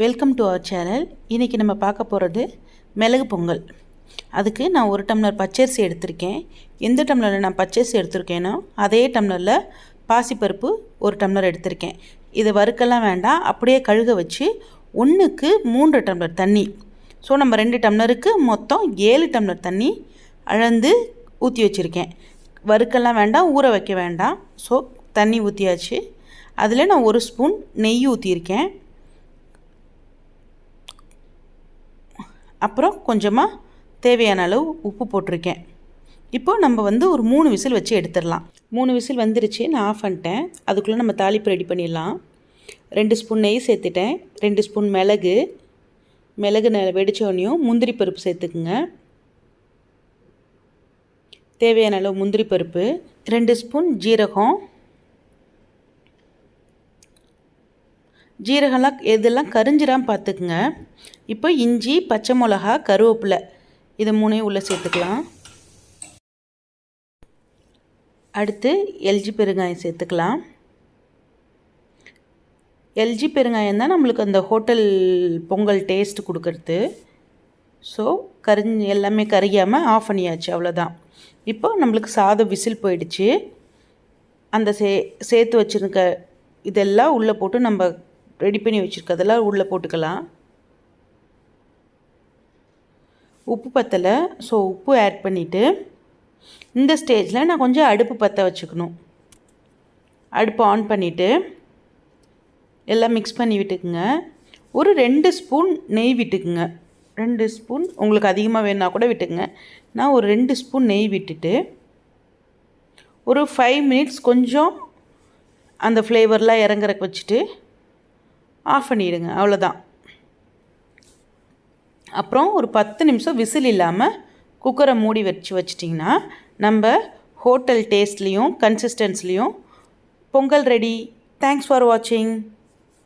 Welcome to our channel இன்றைக்கி நம்ம பார்க்க போகிறது மிளகு பொங்கல். அதுக்கு நான் ஒரு டம்ளர் பச்சரிசி எடுத்திருக்கேன். எந்த டம்ளரில் நான் பச்சரிசி எடுத்திருக்கேனோ அதே டம்ளரில் பாசிப்பருப்பு ஒரு டம்ளர் எடுத்திருக்கேன். இதை வறுக்கெல்லாம் வேண்டாம். அப்படியே கழுக வச்சு ஒன்றுக்கு மூன்று டம்ளர் தண்ணி. ஸோ நம்ம ரெண்டு டம்ளருக்கு மொத்தம் ஏழு டம்ளர் தண்ணி அளந்து ஊற்றி வச்சுருக்கேன். வறுக்கெல்லாம் வேண்டாம் ஊற வைக்க வேண்டாம். ஸோ தண்ணி ஊற்றியாச்சு அதில் நான் ஒரு ஸ்பூன் நெய் ஊற்றியிருக்கேன் அப்புறம் கொஞ்சமாக தேவையான அளவு உப்பு போட்டிருக்கேன். இப்போது நம்ம வந்து ஒரு மூணு விசில் வச்சு எடுத்துடலாம். மூணு விசில் வந்துருச்சு நான் ஆஃப் பண்ணிட்டேன். அதுக்குள்ளே நம்ம தாளிப்பு ரெடி பண்ணிடலாம். ரெண்டு ஸ்பூன் நெய் சேர்த்துட்டேன். ரெண்டு ஸ்பூன் மிளகு. மிளகு ந வெடிச்சோடனையும் முந்திரி பருப்பு சேர்த்துக்குங்க. தேவையான அளவு முந்திரி பருப்பு. ரெண்டு ஸ்பூன் ஜீரகம். ஜீரகம்லாம் எதெல்லாம் கரிஞ்சிடாம பார்த்துக்குங்க. இப்போ இஞ்சி பச்சை மிளகா கருவேப்பிலை இதை மூணையும் உள்ளே சேர்த்துக்கலாம். அடுத்து எல்ஜி பெருங்காயம் சேர்த்துக்கலாம். எல்ஜி பெருங்காயம் தான் நம்மளுக்கு அந்த ஹோட்டல் பொங்கல் டேஸ்ட் கொடுக்கறது. ஸோ கரிஞ்சு எல்லாமே கரியாமல் ஆஃப் பண்ணியாச்சு அவ்வளோதான். இப்போ நம்மளுக்கு சாதம் விசில் போயிடுச்சு. அந்த சே சேர்த்து வச்சுருக்க இதெல்லாம் உள்ளே போட்டு நம்ம ரெடி பண்ணி வச்சுருக்கதெல்லாம் உள்ளே போட்டுக்கலாம். உப்பு பத்தலை. ஸோ உப்பு ஆட் பண்ணிவிட்டு இந்த ஸ்டேஜில் நான் கொஞ்சம் அடுப்பு பற்ற வச்சுக்கணும். அடுப்பு ஆன் பண்ணிவிட்டு எல்லாம் மிக்ஸ் பண்ணி விட்டுக்குங்க. ஒரு ரெண்டு ஸ்பூன் நெய் விட்டுக்குங்க. ரெண்டு ஸ்பூன் உங்களுக்கு அதிகமாக வேணுன்னா கூட விட்டுக்குங்க. நான் ஒரு ரெண்டு ஸ்பூன் நெய் விட்டுட்டு ஒரு ஃபைவ் மினிட்ஸ் கொஞ்சம் அந்த ஃப்ளேவர்லாம் இறங்குறக்கு வச்சுட்டு ஆஃப் பண்ணிவிடுங்க அவ்வளோதான் அப்புறம் ஒரு பத்து நிமிஷம் விசில் இல்லாமல் குக்கரை மூடி வச்சு வச்சிட்டிங்கன்னா நம்ம ஹோட்டல் டேஸ்ட்லேயும் கன்சிஸ்டன்ஸ்லேயும் பொங்கல் ரெடி தேங்க்ஸ் ஃபார் வாட்சிங்